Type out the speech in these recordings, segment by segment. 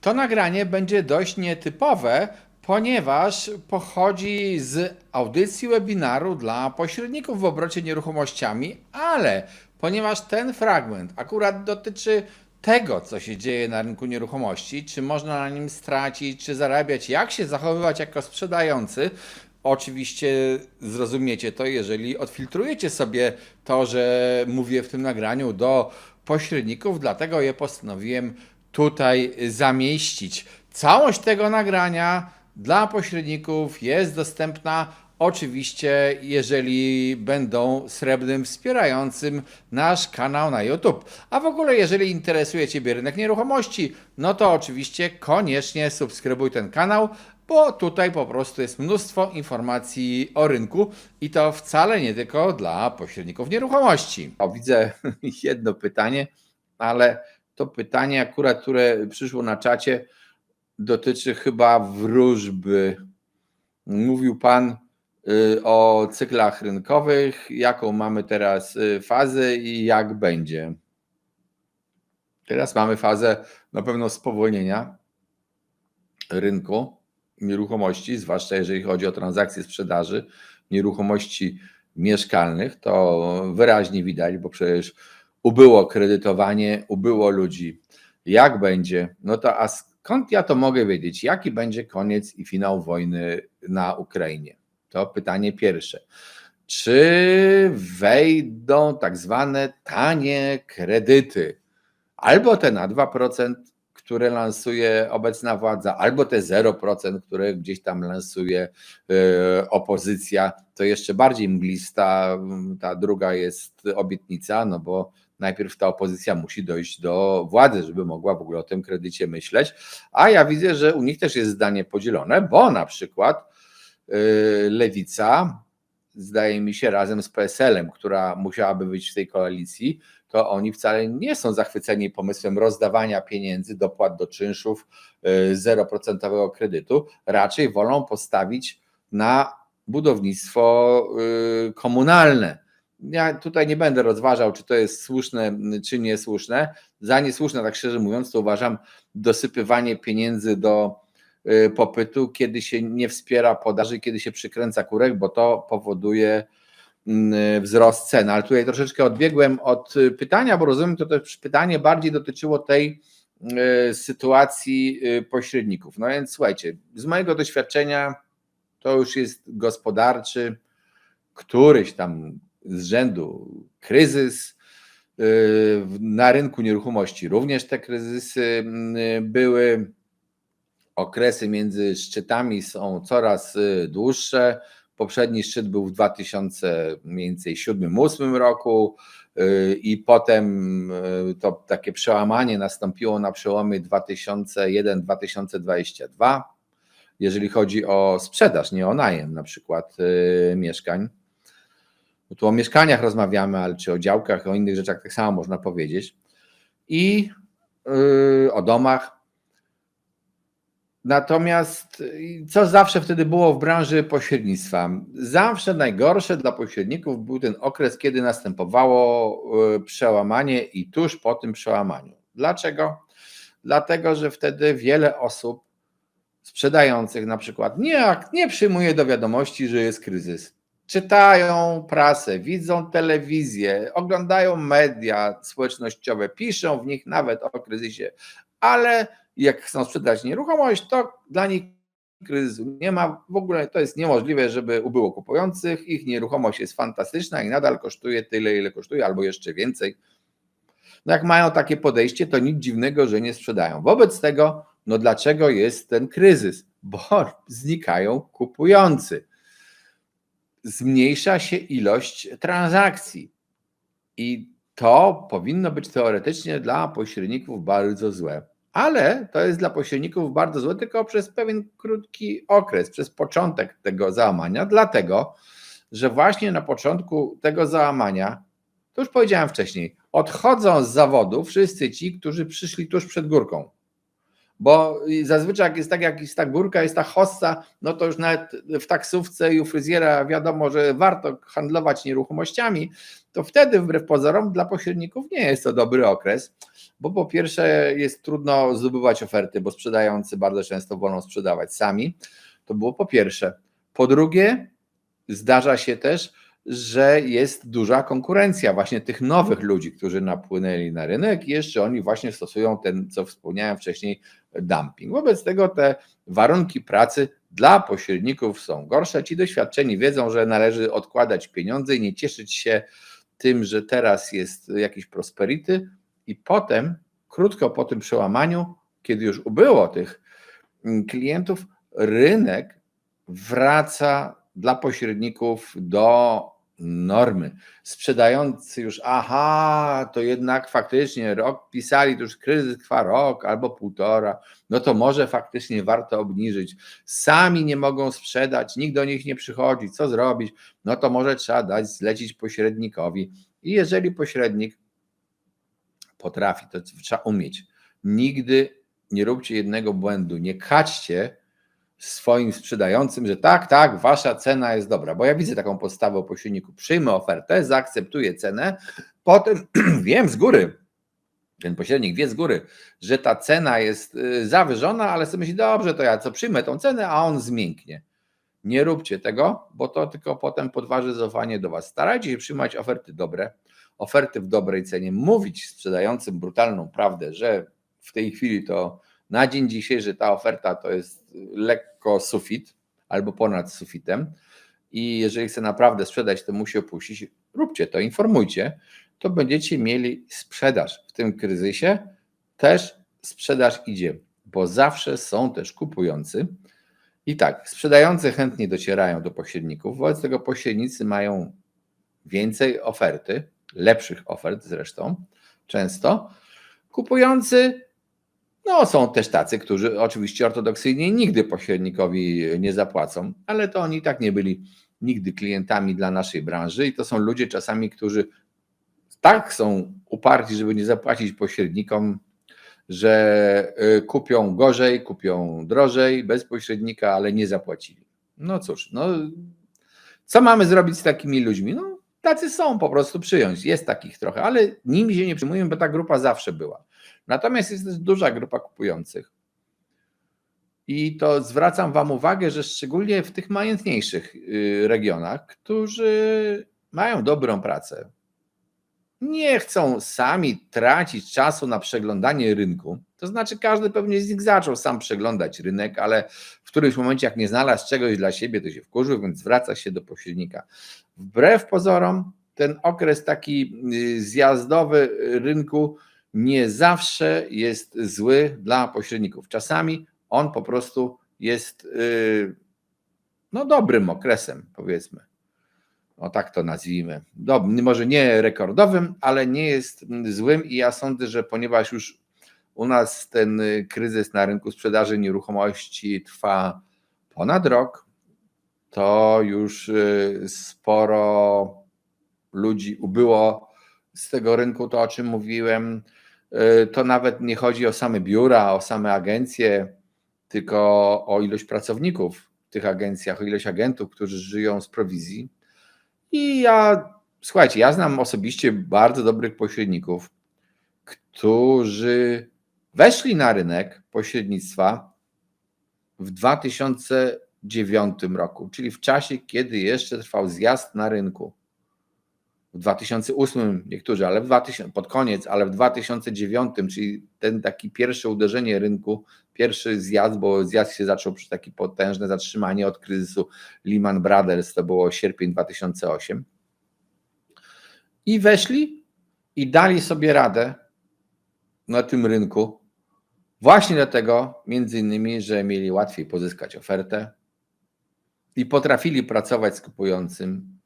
To nagranie będzie dość nietypowe, ponieważ pochodzi z audycji webinaru dla pośredników w obrocie nieruchomościami, ale ponieważ ten fragment akurat dotyczy tego, co się dzieje na rynku nieruchomości, czy można na nim stracić, czy zarabiać, jak się zachowywać jako sprzedający, Oczywiście zrozumiecie to, jeżeli odfiltrujecie sobie to, że mówię w tym nagraniu do pośredników, dlatego je postanowiłem tutaj zamieścić. Całość tego nagrania dla pośredników jest dostępna oczywiście, jeżeli będą srebrnym wspierającym nasz kanał na YouTube. A w ogóle, jeżeli interesuje Ciebie rynek nieruchomości, no to oczywiście koniecznie subskrybuj ten kanał, bo tutaj po prostu jest mnóstwo informacji o rynku i to wcale nie tylko dla pośredników nieruchomości. O, widzę jedno pytanie, ale to pytanie akurat, które przyszło na czacie, dotyczy chyba wróżby. Mówił Pan y, o cyklach rynkowych, jaką mamy teraz y, fazę i jak będzie. Teraz mamy fazę na pewno spowolnienia rynku nieruchomości, zwłaszcza jeżeli chodzi o transakcje sprzedaży nieruchomości mieszkalnych, to wyraźnie widać, bo przecież ubyło kredytowanie, ubyło ludzi. Jak będzie? No to a skąd ja to mogę wiedzieć? Jaki będzie koniec i finał wojny na Ukrainie? To pytanie pierwsze. Czy wejdą tak zwane tanie kredyty? Albo te na 2%, które lansuje obecna władza, albo te 0%, które gdzieś tam lansuje e, opozycja, to jeszcze bardziej mglista. Ta druga jest obietnica, no bo najpierw ta opozycja musi dojść do władzy, żeby mogła w ogóle o tym kredycie myśleć. A ja widzę, że u nich też jest zdanie podzielone, bo na przykład e, lewica, zdaje mi się, razem z PSL-em, która musiałaby być w tej koalicji, to oni wcale nie są zachwyceni pomysłem rozdawania pieniędzy, dopłat do czynszów, y, zeroprocentowego kredytu. Raczej wolą postawić na budownictwo y, komunalne. Ja tutaj nie będę rozważał, czy to jest słuszne, czy niesłuszne. Za niesłuszne, tak szczerze mówiąc, to uważam dosypywanie pieniędzy do y, popytu, kiedy się nie wspiera podaży, kiedy się przykręca kurek, bo to powoduje wzrost cen, ale tutaj troszeczkę odbiegłem od pytania, bo rozumiem, to też pytanie bardziej dotyczyło tej y, sytuacji y, pośredników. No więc słuchajcie, z mojego doświadczenia to już jest gospodarczy, któryś tam z rzędu kryzys. Y, na rynku nieruchomości również te kryzysy były. Okresy między szczytami są coraz dłuższe. Poprzedni szczyt był w 2007-2008 roku y, i potem y, to takie przełamanie nastąpiło na przełomie 2001-2022, jeżeli chodzi o sprzedaż, nie o najem na przykład y, mieszkań. Tu o mieszkaniach rozmawiamy, ale czy o działkach, o innych rzeczach tak samo można powiedzieć. I o domach. Natomiast co zawsze wtedy było w branży pośrednictwa? Zawsze najgorsze dla pośredników był ten okres, kiedy następowało e, przełamanie i tuż po tym przełamaniu. Dlaczego? Dlatego, że wtedy wiele osób sprzedających na przykład nie, nie przyjmuje do wiadomości, że jest kryzys. Czytają prasę, widzą telewizję, oglądają media społecznościowe, piszą w nich nawet o kryzysie, ale jak chcą sprzedać nieruchomość, to dla nich kryzysu nie ma. W ogóle to jest niemożliwe, żeby ubyło kupujących. Ich nieruchomość jest fantastyczna i nadal kosztuje tyle, ile kosztuje, albo jeszcze więcej. No jak mają takie podejście, to nic dziwnego, że nie sprzedają. Wobec tego, no dlaczego jest ten kryzys? Bo znikają kupujący. Zmniejsza się ilość transakcji. I to powinno być teoretycznie dla pośredników bardzo złe ale to jest dla pośredników bardzo złe, tylko przez pewien krótki okres, przez początek tego załamania, dlatego że właśnie na początku tego załamania, to już powiedziałem wcześniej, odchodzą z zawodu wszyscy ci, którzy przyszli tuż przed górką. Bo zazwyczaj jak jest tak, jak jest ta górka, jest ta hossa, no to już nawet w taksówce i u fryzjera wiadomo, że warto handlować nieruchomościami, to wtedy wbrew pozorom dla pośredników nie jest to dobry okres, bo po pierwsze jest trudno zdobywać oferty, bo sprzedający bardzo często wolą sprzedawać sami. To było po pierwsze. Po drugie, zdarza się też, że jest duża konkurencja właśnie tych nowych ludzi, którzy napłynęli na rynek i jeszcze oni właśnie stosują ten, co wspomniałem wcześniej, dumping. Wobec tego te warunki pracy dla pośredników są gorsze. Ci doświadczeni wiedzą, że należy odkładać pieniądze i nie cieszyć się tym, że teraz jest jakiś prosperity i potem, krótko po tym przełamaniu, kiedy już ubyło tych mm, klientów, rynek wraca dla pośredników do normy. Sprzedający już, aha, to jednak faktycznie rok pisali, to już kryzys trwa rok albo półtora, no to może faktycznie warto obniżyć. Sami nie mogą sprzedać, nikt do nich nie przychodzi, co zrobić? No to może trzeba dać zlecić pośrednikowi. I jeżeli pośrednik potrafi, to trzeba umieć. Nigdy nie róbcie jednego błędu, nie kaczcie swoim sprzedającym, że tak, tak, wasza cena jest dobra, bo ja widzę taką podstawę o pośredniku. Przyjmę ofertę, zaakceptuję cenę, potem wiem z góry, ten pośrednik wie z góry, że ta cena jest y, zawyżona, ale sobie myśli, dobrze, to ja co przyjmę tą cenę, a on zmięknie. Nie róbcie tego, bo to tylko potem podważy zaufanie do Was. Starajcie się przyjmować oferty dobre, oferty w dobrej cenie, mówić sprzedającym brutalną prawdę, że w tej chwili to na dzień dzisiejszy ta oferta to jest lekko sufit albo ponad sufitem i jeżeli chce naprawdę sprzedać, to musi opuścić. Róbcie to, informujcie, to będziecie mieli sprzedaż. W tym kryzysie też sprzedaż idzie, bo zawsze są też kupujący. I tak, sprzedający chętnie docierają do pośredników, wobec tego pośrednicy mają więcej oferty, lepszych ofert zresztą, często. Kupujący no, są też tacy, którzy oczywiście ortodoksyjnie nigdy pośrednikowi nie zapłacą, ale to oni tak nie byli nigdy klientami dla naszej branży i to są ludzie czasami, którzy tak są uparci, żeby nie zapłacić pośrednikom, że y, kupią gorzej, kupią drożej, bez pośrednika, ale nie zapłacili. No cóż, no, co mamy zrobić z takimi ludźmi? No, tacy są, po prostu przyjąć. Jest takich trochę, ale nimi się nie przyjmują, bo ta grupa zawsze była. Natomiast jest też duża grupa kupujących. I to zwracam Wam uwagę, że szczególnie w tych majętniejszych y, regionach, którzy mają dobrą pracę, nie chcą sami tracić czasu na przeglądanie rynku. To znaczy, każdy pewnie z nich zaczął sam przeglądać rynek, ale w którymś momencie, jak nie znalazł czegoś dla siebie, to się wkurzył, więc zwraca się do pośrednika. Wbrew pozorom, ten okres taki y, zjazdowy rynku nie zawsze jest zły dla pośredników. Czasami on po prostu jest y, no, dobrym okresem, powiedzmy. O tak to nazwijmy. Dob może nie rekordowym, ale nie jest złym i ja sądzę, że ponieważ już u nas ten kryzys na rynku sprzedaży nieruchomości trwa ponad rok, to już y, sporo ludzi ubyło z tego rynku, to o czym mówiłem. Y, to nawet nie chodzi o same biura, o same agencje, tylko o ilość pracowników w tych agencjach, o ilość agentów, którzy żyją z prowizji. I ja, słuchajcie, ja znam osobiście bardzo dobrych pośredników, którzy weszli na rynek pośrednictwa w 2009 roku, czyli w czasie, kiedy jeszcze trwał zjazd na rynku w 2008 niektórzy, ale w 2000, pod koniec, ale w 2009, czyli ten taki pierwsze uderzenie rynku, pierwszy zjazd, bo zjazd się zaczął przy takie potężne zatrzymanie od kryzysu Lehman Brothers, to było sierpień 2008. I weszli i dali sobie radę na tym rynku, właśnie dlatego, między innymi, że mieli łatwiej pozyskać ofertę i potrafili pracować z kupującym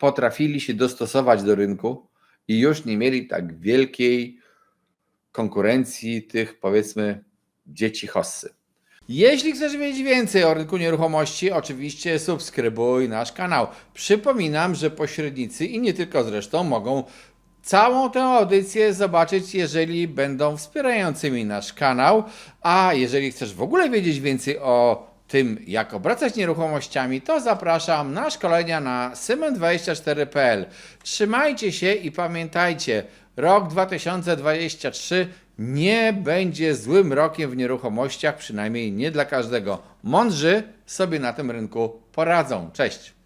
potrafili się dostosować do rynku i już nie mieli tak wielkiej konkurencji tych, powiedzmy, dzieci hossy. Jeśli chcesz wiedzieć więcej o rynku nieruchomości, oczywiście subskrybuj nasz kanał. Przypominam, że pośrednicy i nie tylko zresztą mogą całą tę audycję zobaczyć, jeżeli będą wspierającymi nasz kanał. A jeżeli chcesz w ogóle wiedzieć więcej o tym, jak obracać nieruchomościami, to zapraszam na szkolenia na symen24.pl. Trzymajcie się i pamiętajcie, rok 2023 nie będzie złym rokiem w nieruchomościach, przynajmniej nie dla każdego. Mądrzy sobie na tym rynku poradzą. Cześć!